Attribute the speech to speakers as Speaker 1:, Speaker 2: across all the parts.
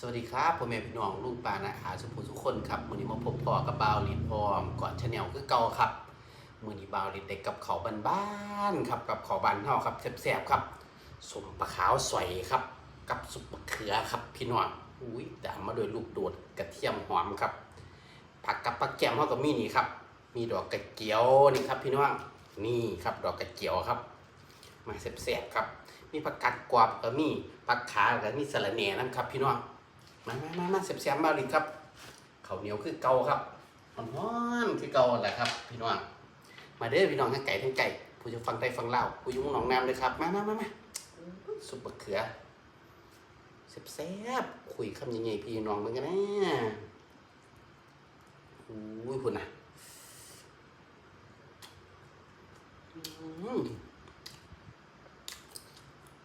Speaker 1: สวัสดีครับพ่อแม่พี่น้องลูกปลานะอาสุภูทุกคนครับมือนี้มาพบพ่อกับบาวลินพร้อมก่อนชาแนลคือเก่าครับมือนี้บาวลินเด็กกับเขาวบ้านครับกับเขาบ้านเฮาครับแซ่บๆครับสมปลาขาวสวยครับ กับซุปมะเขือครับพี่น้องอุ้ยแตามมาด้วยลูกโดดกระเทียมหอมครับ ผักกับปลาแกมเฮากับมีนี่ครับ มีดอกกระเจียวนี่ครับ พี่น้องนี่ครับดอกกระเจียวครับ มาแซ่บๆครับ มีผักกัดกวาบก็มีผักขาก็มีสะระแหน่นั่นครับ พี่น้อง มามามามาเสียบเสียบมาลิครับข้าวเหนียวคือเก่าครับฮ้อนคือเก่าแหละครับ พี่น้องมาเด้อพี่น้องทั้งไก่ทั้งไก่ผู้จะฟังไต้ฟังเล่าผู้ยุ่งหนองน้ำเลยครับ มามามามาซุปมะเขือเสียบเสียบคุยคำยังไงพี่น้องมึงกันนะอุ้ยคุณนะ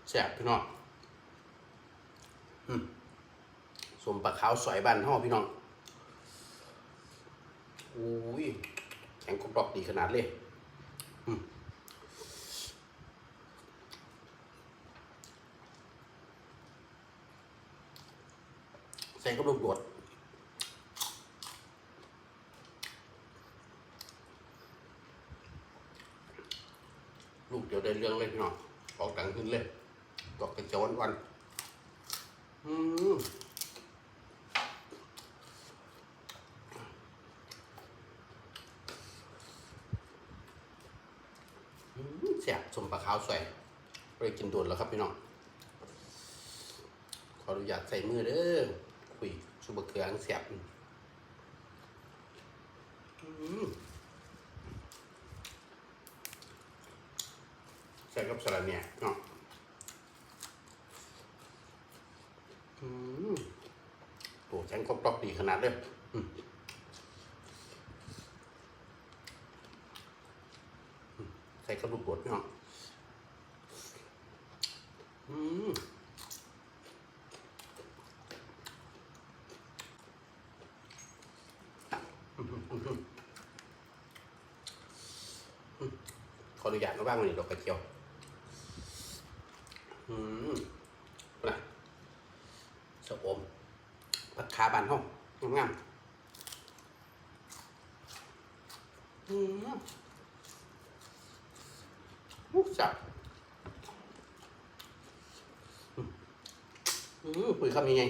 Speaker 1: แซ่บพี่น้อง สมปลาขาวสอยบันห่อพี่น้องอุ้ยแข็งกรอบดีขนาดเลยใส่กับลูกโดดลูกเดี๋ยวได้เรื่องเลยพี่น้องออกดังขึ้นเลยดอกกระเจียววันๆอืม อืมแซ่บ สมปลาขาวสวยไปกินโดนแล้วครับพี่น้องขออนุญาตใส่มือเด้อคุยชูบะเขืออังแซ่บอืมใส่กับสลัดเนี่ยเนาะอืมโอ้แข็งครบรอบดีขนาดเลยอืมใส่กระดูกบดพี่น้อง ขออนุญาตมาบ้างวันนี้ดอกกระเจียวอืมนะสะอมผักขาบานห้องงามอืมอู้จับ อืมคุยคำยังไง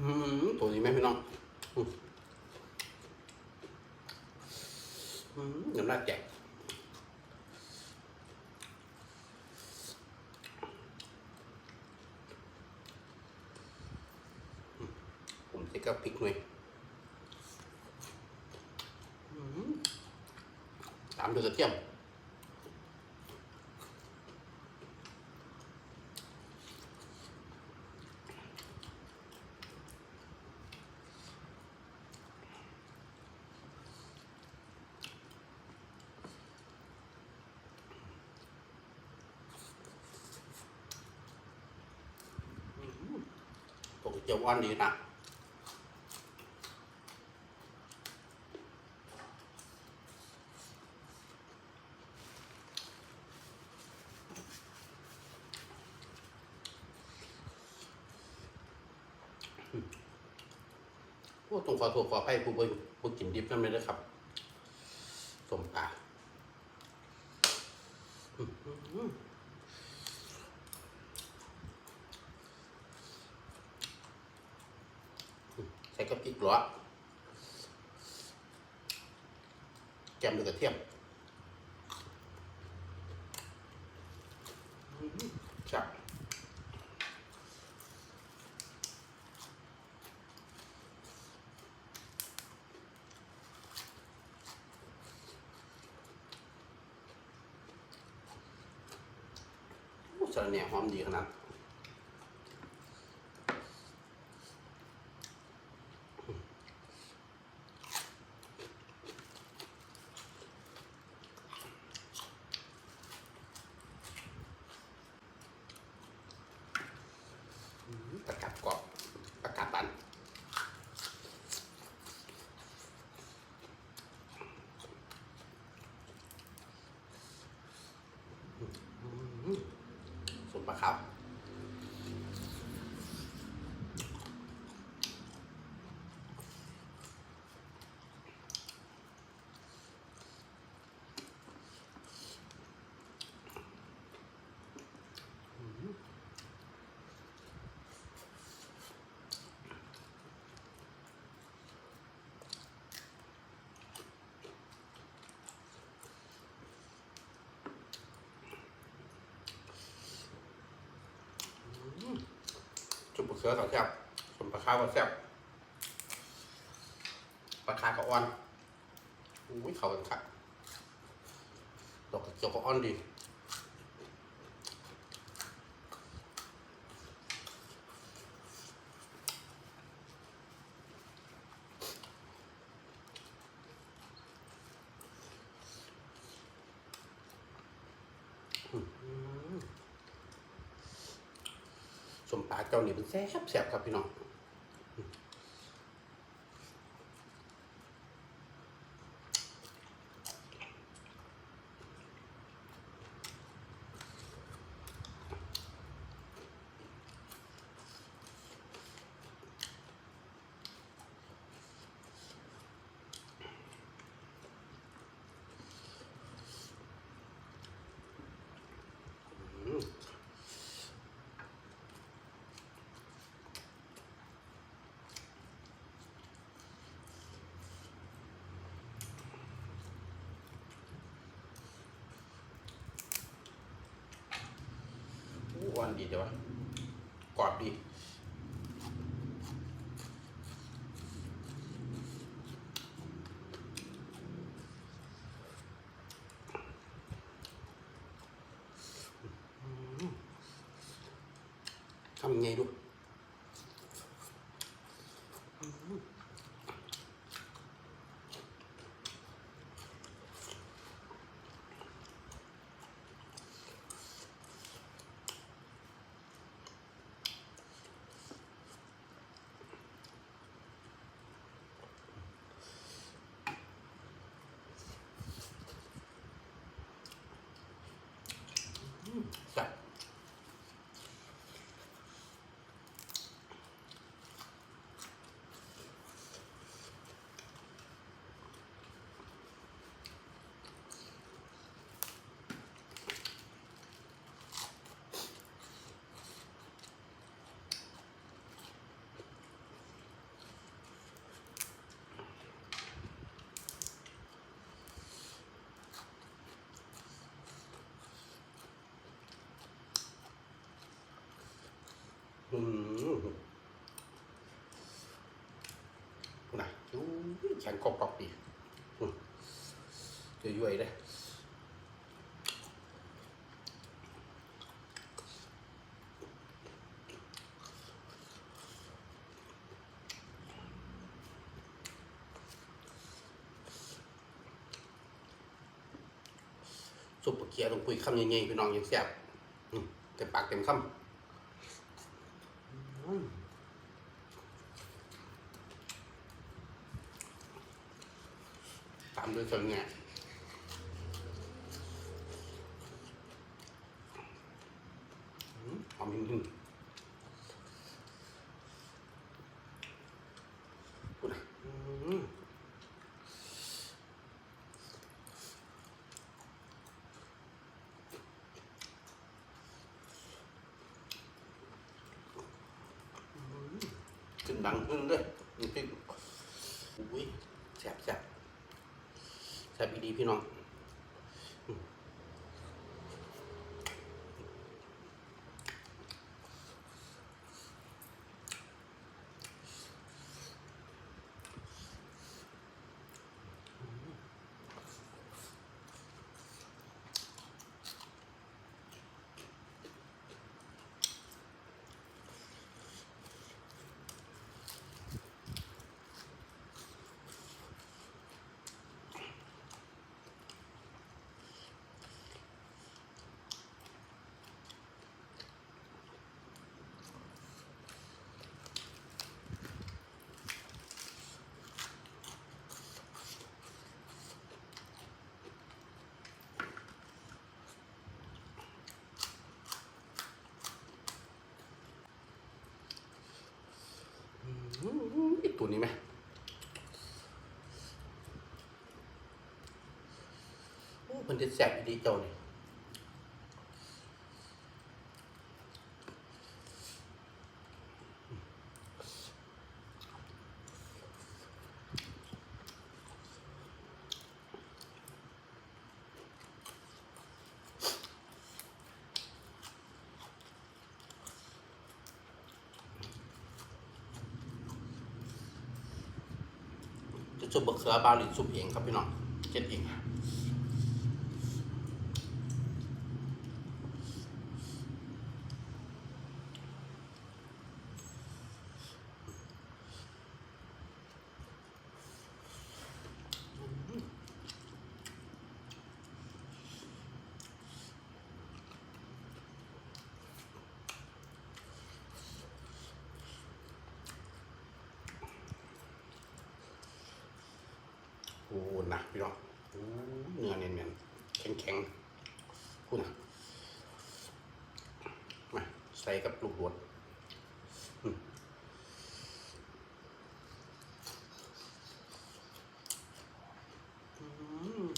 Speaker 1: อืมตัวนี้ไหมพี่น้อง อืม น้ำลายแจกผมจะกับพริกหน่อยตามด้วยกระเทียม ตัวกระวอ่อนดีนะโอ้ต้องขอโทษขออภัยผู้บริผู้กินดิบนั่นเลยนะครับสมปลาอืมอืมอืม ใส่กับพริกหรอแกมด้วยกระเทียมจับสาระแหน่หอมดีขนาด เสือกับแซ่บสมปลาคากับแซ่บปลาคากับอ่อนอุ้ยเขากันครับดอกกระเจียวก็อ่อนดี สมปลาเจ้านี่เป็นแซ่บแซ่บครับพี่น้อง อืม อู้อ่อนดีเดี๋ยวะกรอบดีทำยังไงดู จับอืม น่ะอู้ยแข็งกรอบๆดีอืมยุ่ยๆเลยซุปเกียร์ต้องคุยคำใหญ่ๆพี่น้องยังแซ่บเต็มปากเต็มคำ อืม ตามด้วยส่วนงาอืมหอมจริงๆพูดนขึ้นดังขึ้นด้วยนี่พี่อุ้ยแซ่บแซ่บ แซ่บอีดีพี่น้อง ตัวนี้ไหมมันจะแสบดีเจ้าเนี่ย ซุปบะเขือบาวหลินซุปเองครับพี่น้องเจ็ดเอง โอ้นะพี่น้องเนื้อเนียนๆแข็งแข็งๆคูณนะมาใส่กับลูกโดดอืมอืม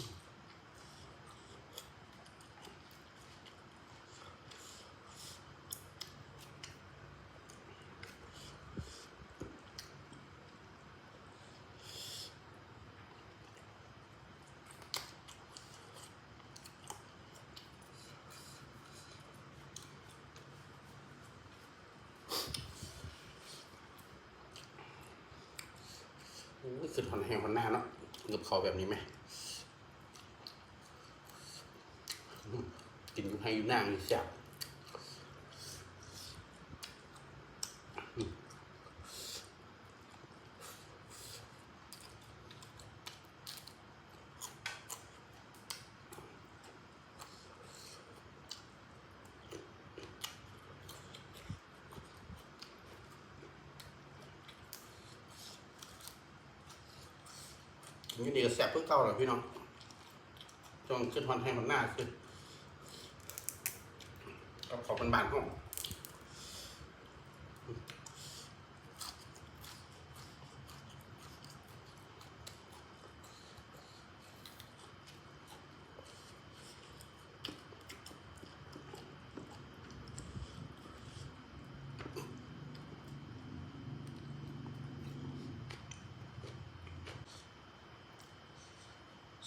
Speaker 1: โอ้ย ขึ้นหอนแห้งหอนหน้าเนาะกับเขาแบบนี้ไหมกินอยู่ให้อยู่หน้านี่แซ่บ นี่ดีก็แซ่บเพื่อเก่าเหรอพี่น้องจงขึ้นฮอนให้มันหน้าขึ้นกับขอบเป็นบานห้อง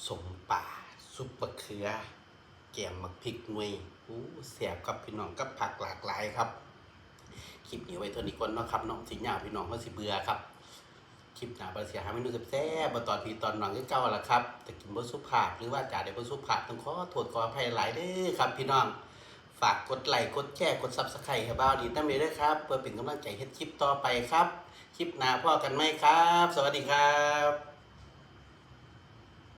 Speaker 1: สมป่าซุปปะเขือแกมมักพริกหน่วยอู้แซ่บครับพี่น้องกับผักหลากหลายครับ คลิปนี้ไว้เท่านี้ก่อนนะครับน้องสิญญาพี่น้องเขาสิเบื่อครับ คลิปหน้าบาเสียหาเมนูแซ่บๆตอนพี่ตอนน้องก็เก่าละครับแต่กินบ่สุภาพหรือว่าจ่าได้บ่สุภาพต้องขอโทษขออภัยหลายเด้อครับ พี่น้อง ฝากกดไลค์กดแชร์กด Subscribe ให้บ่าวดีน้ำเมด้วยครับ เพื่อเป็นกำลังใจเฮ็ดคลิปต่อไปครับ คลิปหน้าพ่อกันไหมครับ สวัสดีครับ